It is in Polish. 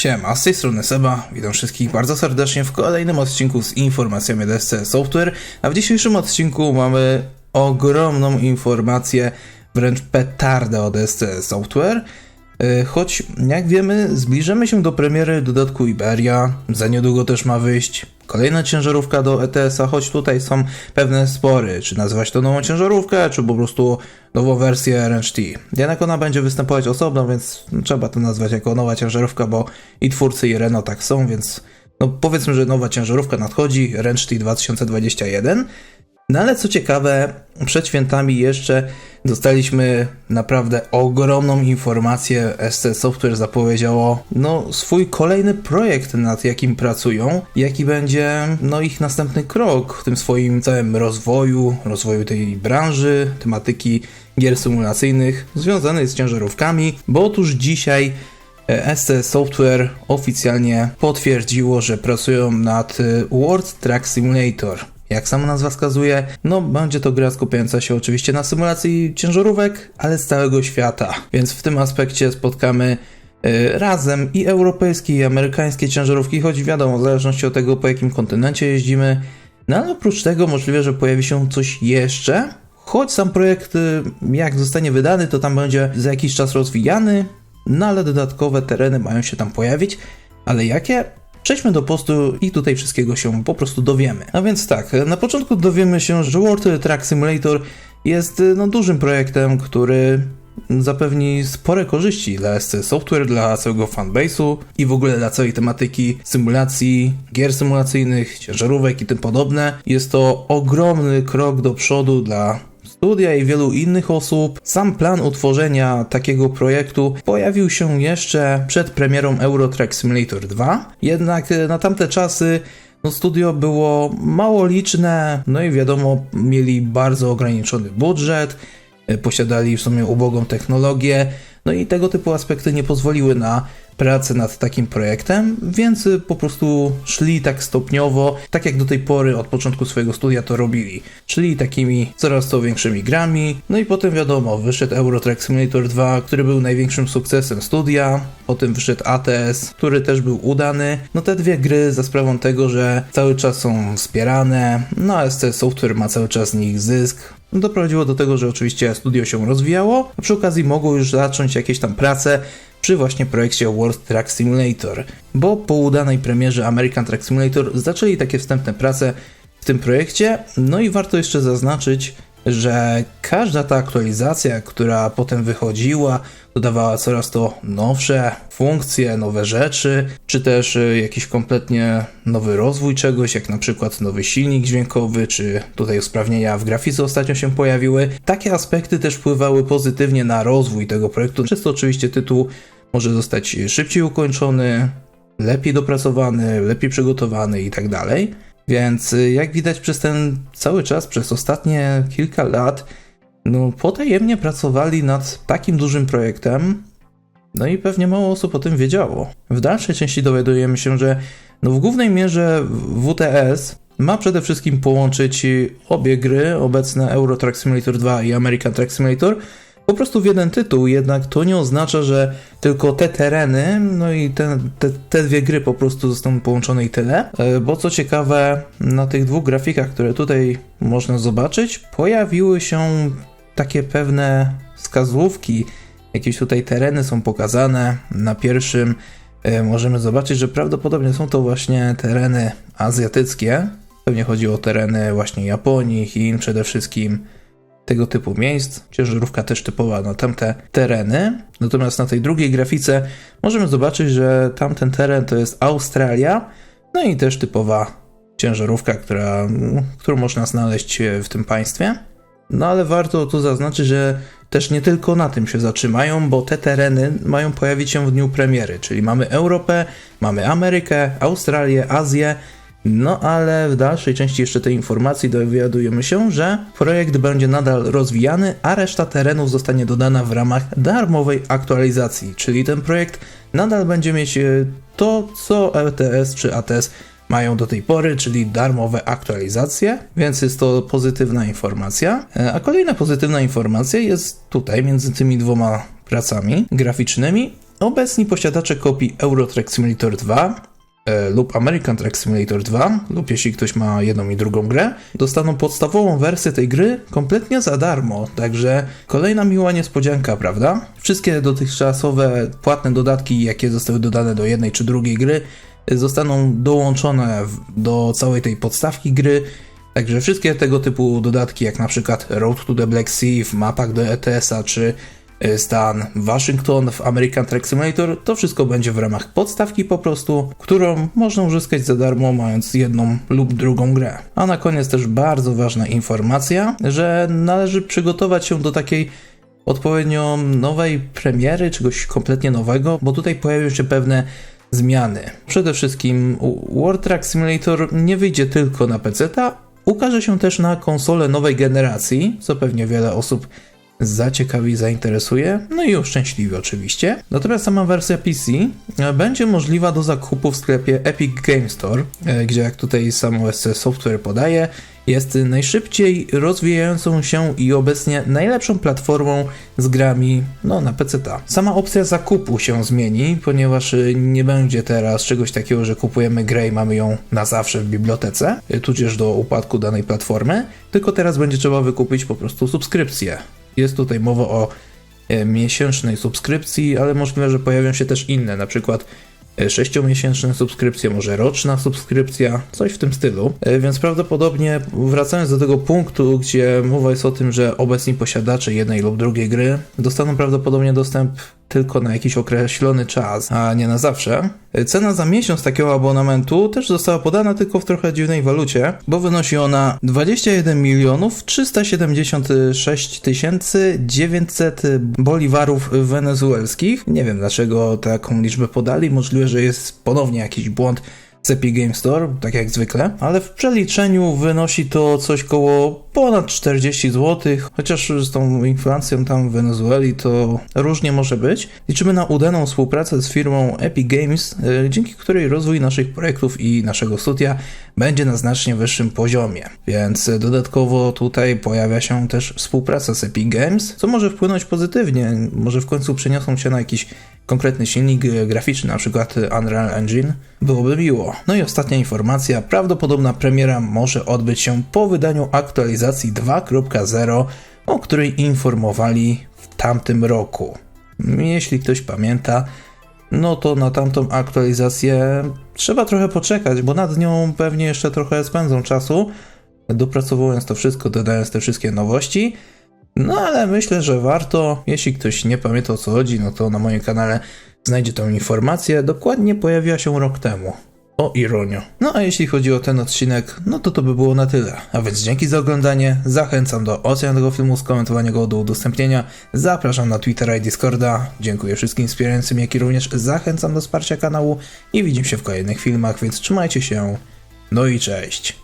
Siema, z tej strony Seba, witam wszystkich bardzo serdecznie w kolejnym odcinku z informacjami DSC Software, a w dzisiejszym odcinku mamy ogromną informację, wręcz petardę od DSC Software, choć jak wiemy zbliżamy się do premiery dodatku Iberia, za niedługo też ma wyjść kolejna ciężarówka do ETS-a, choć tutaj są pewne spory, czy nazywać to nową ciężarówkę, czy po prostu nową wersję RNT. Jednak ona będzie występować osobno, więc trzeba to nazwać jako nowa ciężarówka, bo i twórcy i Renault tak są, więc no powiedzmy, że nowa ciężarówka nadchodzi, RNT 2021. No ale co ciekawe, przed świętami jeszcze dostaliśmy naprawdę ogromną informację. SC Software zapowiedziało no, swój kolejny projekt, nad jakim pracują, jaki będzie no, ich następny krok w tym swoim całym rozwoju, rozwoju tej branży, tematyki gier symulacyjnych związanej z ciężarówkami, bo otóż dzisiaj e, SC Software oficjalnie potwierdziło, że pracują nad e, World Track Simulator. Jak sama nazwa wskazuje, no będzie to gra skupiająca się oczywiście na symulacji ciężarówek, ale z całego świata. Więc w tym aspekcie spotkamy y, razem i europejskie i amerykańskie ciężarówki, choć wiadomo, w zależności od tego po jakim kontynencie jeździmy. No ale oprócz tego możliwe, że pojawi się coś jeszcze, choć sam projekt y, jak zostanie wydany, to tam będzie za jakiś czas rozwijany, no ale dodatkowe tereny mają się tam pojawić. Ale jakie? Przejdźmy do postu i tutaj wszystkiego się po prostu dowiemy. A więc tak, na początku dowiemy się, że World Track Simulator jest no, dużym projektem, który zapewni spore korzyści dla SC Software, dla całego fanbase'u i w ogóle dla całej tematyki symulacji, gier symulacyjnych, ciężarówek i tym podobne. Jest to ogromny krok do przodu dla studia i wielu innych osób. Sam plan utworzenia takiego projektu pojawił się jeszcze przed premierą Eurotrack Simulator 2, jednak e, na tamte czasy no studio było mało liczne, no i wiadomo, mieli bardzo ograniczony budżet, e, posiadali w sumie ubogą technologię, no i tego typu aspekty nie pozwoliły na pracę nad takim projektem, więc po prostu szli tak stopniowo, tak jak do tej pory od początku swojego studia to robili. Czyli takimi coraz to większymi grami. No i potem wiadomo, wyszedł Eurotrack Simulator 2, który był największym sukcesem studia. Potem wyszedł ATS, który też był udany. No te dwie gry za sprawą tego, że cały czas są wspierane, no a SC Software ma cały czas z nich zysk, doprowadziło do tego, że oczywiście studio się rozwijało, a przy okazji mogło już zacząć jakieś tam prace przy właśnie projekcie World Track Simulator, bo po udanej premierze American Track Simulator zaczęli takie wstępne prace w tym projekcie, no i warto jeszcze zaznaczyć, że każda ta aktualizacja, która potem wychodziła, dodawała coraz to nowsze funkcje, nowe rzeczy, czy też y, jakiś kompletnie nowy rozwój czegoś, jak na przykład nowy silnik dźwiękowy, czy tutaj usprawnienia w grafice ostatnio się pojawiły. Takie aspekty też wpływały pozytywnie na rozwój tego projektu, przez to oczywiście tytuł może zostać szybciej ukończony, lepiej dopracowany, lepiej przygotowany i tak. Więc y, jak widać przez ten cały czas, przez ostatnie kilka lat, no potajemnie pracowali nad takim dużym projektem, no i pewnie mało osób o tym wiedziało. W dalszej części dowiadujemy się, że no w głównej mierze WTS ma przede wszystkim połączyć obie gry, obecne Euro Truck Simulator 2 i American Truck Simulator, po prostu w jeden tytuł, jednak to nie oznacza, że tylko te tereny, no i te, te, te dwie gry po prostu zostaną połączone i tyle. E, bo co ciekawe, na tych dwóch grafikach, które tutaj można zobaczyć, pojawiły się takie pewne wskazówki, jakieś tutaj tereny są pokazane. Na pierwszym e, możemy zobaczyć, że prawdopodobnie są to właśnie tereny azjatyckie. Pewnie chodzi o tereny właśnie Japonii, Chin przede wszystkim tego typu miejsc. Ciężarówka też typowa na tamte tereny. Natomiast na tej drugiej grafice możemy zobaczyć, że tamten teren to jest Australia, no i też typowa ciężarówka, która, którą można znaleźć w tym państwie. No ale warto tu zaznaczyć, że też nie tylko na tym się zatrzymają, bo te tereny mają pojawić się w dniu premiery, czyli mamy Europę, mamy Amerykę, Australię, Azję, no ale w dalszej części jeszcze tej informacji dowiadujemy się, że projekt będzie nadal rozwijany, a reszta terenów zostanie dodana w ramach darmowej aktualizacji, czyli ten projekt nadal będzie mieć e, to, co LTS czy ATS mają do tej pory, czyli darmowe aktualizacje, więc jest to pozytywna informacja. E, a kolejna pozytywna informacja jest tutaj między tymi dwoma pracami graficznymi, obecni posiadacze kopii Euro Truck Simulator 2 e, lub American Truck Simulator 2, lub jeśli ktoś ma jedną i drugą grę, dostaną podstawową wersję tej gry kompletnie za darmo. Także kolejna miła niespodzianka, prawda? Wszystkie dotychczasowe płatne dodatki, jakie zostały dodane do jednej czy drugiej gry, e, zostaną dołączone do całej tej podstawki gry. Także wszystkie tego typu dodatki, jak na przykład Road to the Black Sea w mapach do ETS-a, czy stan Waszyngton w American Truck Simulator, to wszystko będzie w ramach podstawki po prostu, którą można uzyskać za darmo, mając jedną lub drugą grę. A na koniec też bardzo ważna informacja, że należy przygotować się do takiej odpowiednio nowej premiery, czegoś kompletnie nowego, bo tutaj pojawią się pewne zmiany. Przede wszystkim World Truck Simulator nie wyjdzie tylko na PC, ukaże się też na konsole nowej generacji, co pewnie wiele osób zaciekawi, zainteresuje, no i uszczęśliwi oczywiście. Natomiast sama wersja PC e, będzie możliwa do zakupu w sklepie Epic Game Store, e, gdzie jak tutaj sam OSC Software podaje, jest najszybciej rozwijającą się i obecnie najlepszą platformą z grami no, na PC. Sama opcja zakupu się zmieni, ponieważ y, nie będzie teraz czegoś takiego, że kupujemy grę i mamy ją na zawsze w bibliotece, tudzież do upadku danej platformy, tylko teraz będzie trzeba wykupić po prostu subskrypcję. Jest tutaj mowa o e, miesięcznej subskrypcji, ale możliwe, że pojawią się też inne, na przykład e, sześciomiesięczne subskrypcje, może roczna subskrypcja, coś w tym stylu. E, Więc prawdopodobnie wracając do tego punktu, gdzie mowa jest o tym, że obecni posiadacze jednej lub drugiej gry dostaną prawdopodobnie dostęp tylko na jakiś określony czas, a nie na zawsze. Cena za miesiąc takiego abonamentu też została podana tylko w trochę dziwnej walucie, bo wynosi ona 21 milionów 376 tysięcy 900 boliwarów wenezuelskich. Nie wiem dlaczego taką liczbę podali, możliwe, że jest ponownie jakiś błąd z Epic Game Store, tak jak zwykle, ale w przeliczeniu wynosi to coś koło ponad 40 zł, chociaż z tą inflacją tam w Wenezueli to różnie może być. Liczymy na udaną współpracę z firmą Epic Games, y, dzięki której rozwój naszych projektów i naszego studia będzie na znacznie wyższym poziomie. Więc dodatkowo tutaj pojawia się też współpraca z Epic Games, co może wpłynąć pozytywnie, może w końcu przeniosą się na jakiś konkretny silnik e, graficzny, na przykład Unreal Engine, byłoby miło. No i ostatnia informacja, prawdopodobna premiera może odbyć się po wydaniu aktualizacji 2.0, o której informowali w tamtym roku. Jeśli ktoś pamięta, no to na tamtą aktualizację trzeba trochę poczekać, bo nad nią pewnie jeszcze trochę spędzą czasu, dopracowując to wszystko, dodając te wszystkie nowości. No ale myślę, że warto. Jeśli ktoś nie pamięta o co chodzi, no to na moim kanale znajdzie tą informację. Dokładnie pojawiła się rok temu. O ironio. No a jeśli chodzi o ten odcinek, no to to by było na tyle. A więc dzięki za oglądanie, zachęcam do oceny tego filmu, skomentowania go, do udostępnienia. Zapraszam na Twittera i Discorda. Dziękuję wszystkim wspierającym, jak i również zachęcam do wsparcia kanału i widzimy się w kolejnych filmach, więc trzymajcie się. No i cześć.